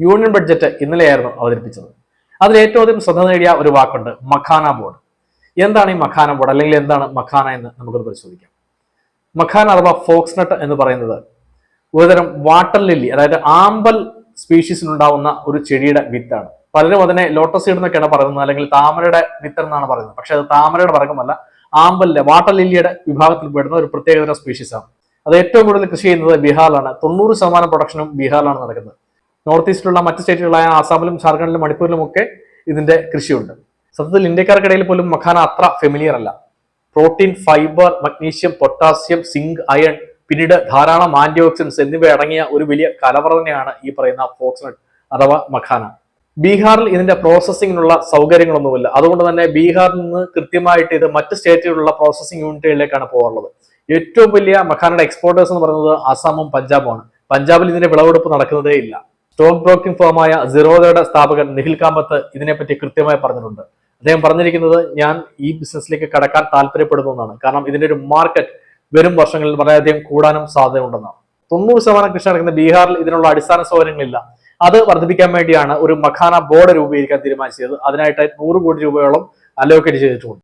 Union budget ഇന്നലെയായിരുന്നു അവതരിപ്പിച്ചത്. അതിൽ ഏറ്റവും അധികം ശ്രദ്ധ നേടിയ ഒരു വാക്കുണ്ട് മഖാന ബോർഡ്. എന്താണ് ഈ മഖാന ബോർഡ്? അല്ലെങ്കിൽ എന്താണ് മഖാന എന്ന് നമുക്കത് പരിശോധിക്കാം. മഖാന അഥവാ ഫോക്സ്നട്ട് എന്ന് പറയുന്നത് ഒരുതരം വാട്ടർ ലില്ലി അതായത് ആമ്പൽ സ്പീഷീസിനുണ്ടാവുന്ന ഒരു ചെടിയുടെ വിത്താണ്. പലരും അതിനെ ലോട്ടസ് സീഡ് എന്നൊക്കെയാണ് പറയുന്നത് അല്ലെങ്കിൽ താമരയുടെ വിത്ത് എന്നാണ് പറയുന്നത്. പക്ഷെ അത് താമരയുടെ വർഗമല്ല ആമ്പലിന്റെ വാട്ടർ ലില്ലിയുടെ വിഭാഗത്തിൽ പെടുന്ന ഒരു പ്രത്യേകതരം സ്പീഷീസാണ്. അത് ഏറ്റവും കൂടുതൽ കൃഷി ചെയ്യുന്നത് ബീഹാറിലാണ്. തൊണ്ണൂറ് ശതമാനം പ്രൊഡക്ഷനും ബീഹാറിലാണ് നടക്കുന്നത്. നോർത്ത് ഈസ്റ്റിലുള്ള മറ്റ് സ്റ്റേറ്റുകളായ ആസാമിലും ജാർഖണ്ഡിലും മണിപ്പൂരിലും ഒക്കെ ഇതിന്റെ കൃഷിയുണ്ട്. സത്യത്തിൽ ഇന്ത്യക്കാർക്കിടയിൽ പോലും മഖാന അത്ര ഫെമിലിയർ അല്ല. Protein fibre magnesium potassium zinc iron പിന്നീട് ധാരാളം ആന്റി ഓക്സിഡൻസ് എന്നിവ അടങ്ങിയ ഒരു വലിയ കലവറ തന്നെയാണ് ഈ പറയുന്ന ഫോക്സ്നട്ട് അഥവാ മഖാന. ബീഹാറിൽ ഇതിന്റെ പ്രോസസ്സിങ്ങിനുള്ള സൗകര്യങ്ങളൊന്നുമില്ല. അതുകൊണ്ട് തന്നെ ബീഹാറിൽ നിന്ന് കൃത്യമായിട്ട് ഇത് മറ്റ് സ്റ്റേറ്റുകളിലുള്ള പ്രോസസ്സിംഗ് യൂണിറ്റുകളിലേക്കാണ് പോകാറുള്ളത്. ഏറ്റവും വലിയ മഖാനയുടെ എക്സ്പോർട്ടേഴ്സ് എന്ന് പറയുന്നത് ആസാമും പഞ്ചാബുമാണ്. പഞ്ചാബിൽ ഇതിന്റെ വിളവെടുപ്പ് നടക്കുന്നതേ ഇല്ല. സ്റ്റോക്ക് ബ്രോക്കിംഗ് ഫോമായ സിറോദയുടെ സ്ഥാപകൻ നിഖിൽ കാമത്ത് ഇതിനെപ്പറ്റി കൃത്യമായി പറഞ്ഞിട്ടുണ്ട്. അദ്ദേഹം പറഞ്ഞിരിക്കുന്നത് ഞാൻ ഈ ബിസിനസ്സിലേക്ക് കടക്കാൻ താല്പര്യപ്പെടുന്നു എന്നാണ് കാരണം ഇതിന്റെ ഒരു മാർക്കറ്റ് വരും വർഷങ്ങളിൽ വളരെയധികം കൂടാനും സാധ്യതയുണ്ടെന്നാണ്. തൊണ്ണൂറ് ശതമാനം കൃഷി നടക്കുന്ന ബീഹാറിൽ ഇതിനുള്ള അടിസ്ഥാന സൗകര്യങ്ങളില്ല. അത് വർദ്ധിപ്പിക്കാൻ വേണ്ടിയാണ് ഒരു മഖാന ബോർഡ് രൂപീകരിക്കാൻ തീരുമാനിച്ചത്. അതിനായിട്ട് നൂറ് കോടി രൂപയോളം അലോക്കേറ്റ് ചെയ്തിട്ടുണ്ട്.